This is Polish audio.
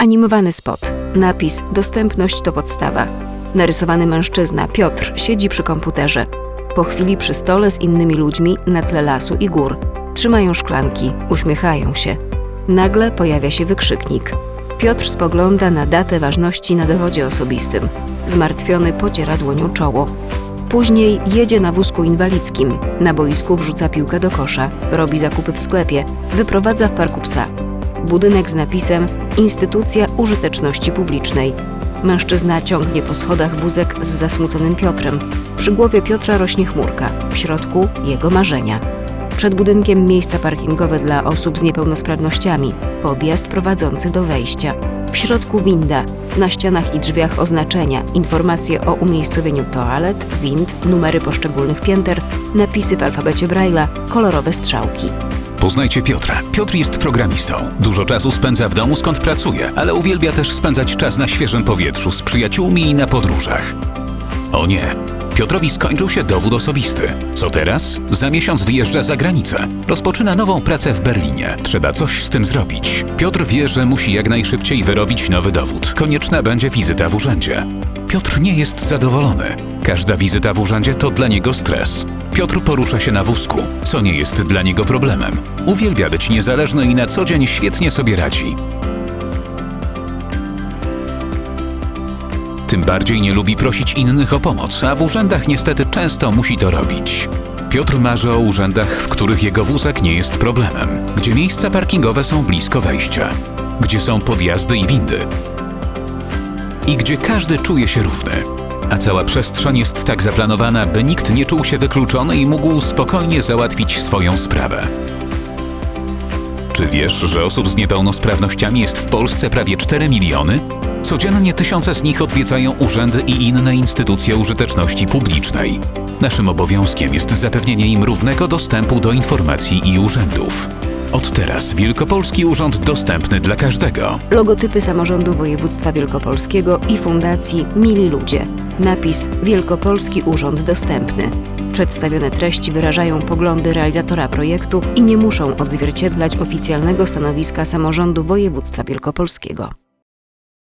Animowany spot. Napis Dostępność to podstawa. Narysowany mężczyzna, Piotr, siedzi przy komputerze. Po chwili przy stole z innymi ludźmi na tle lasu i gór. Trzymają szklanki, uśmiechają się. Nagle pojawia się wykrzyknik. Piotr spogląda na datę ważności na dowodzie osobistym. Zmartwiony pociera dłonią czoło. Później jedzie na wózku inwalidzkim. Na boisku wrzuca piłkę do kosza, robi zakupy w sklepie, wyprowadza w parku psa. Budynek z napisem Instytucja Użyteczności Publicznej. Mężczyzna ciągnie po schodach wózek z zasmuconym Piotrem. Przy głowie Piotra rośnie chmurka, w środku jego marzenia. Przed budynkiem miejsca parkingowe dla osób z niepełnosprawnościami, podjazd prowadzący do wejścia. W środku winda, na ścianach i drzwiach oznaczenia, informacje o umiejscowieniu toalet, wind, numery poszczególnych pięter, napisy w alfabecie Braille'a, kolorowe strzałki. Poznajcie Piotra. Piotr jest programistą. Dużo czasu spędza w domu, skąd pracuje, ale uwielbia też spędzać czas na świeżym powietrzu z przyjaciółmi i na podróżach. O nie! Piotrowi skończył się dowód osobisty. Co teraz? Za miesiąc wyjeżdża za granicę. Rozpoczyna nową pracę w Berlinie. Trzeba coś z tym zrobić. Piotr wie, że musi jak najszybciej wyrobić nowy dowód. Konieczna będzie wizyta w urzędzie. Piotr nie jest zadowolony. Każda wizyta w urzędzie to dla niego stres. Piotr porusza się na wózku, co nie jest dla niego problemem. Uwielbia być niezależny i na co dzień świetnie sobie radzi. Tym bardziej nie lubi prosić innych o pomoc, a w urzędach niestety często musi to robić. Piotr marzy o urzędach, w których jego wózek nie jest problemem, gdzie miejsca parkingowe są blisko wejścia, gdzie są podjazdy i windy i gdzie każdy czuje się równy. A cała przestrzeń jest tak zaplanowana, by nikt nie czuł się wykluczony i mógł spokojnie załatwić swoją sprawę. Czy wiesz, że osób z niepełnosprawnościami jest w Polsce prawie 4 miliony? Codziennie tysiące z nich odwiedzają urzędy i inne instytucje użyteczności publicznej. Naszym obowiązkiem jest zapewnienie im równego dostępu do informacji i urzędów. Od teraz Wielkopolski Urząd dostępny dla każdego. Logotypy samorządu województwa wielkopolskiego i Fundacji Mili Ludzie. Napis Wielkopolski Urząd Dostępny. Przedstawione treści wyrażają poglądy realizatora projektu i nie muszą odzwierciedlać oficjalnego stanowiska samorządu województwa wielkopolskiego.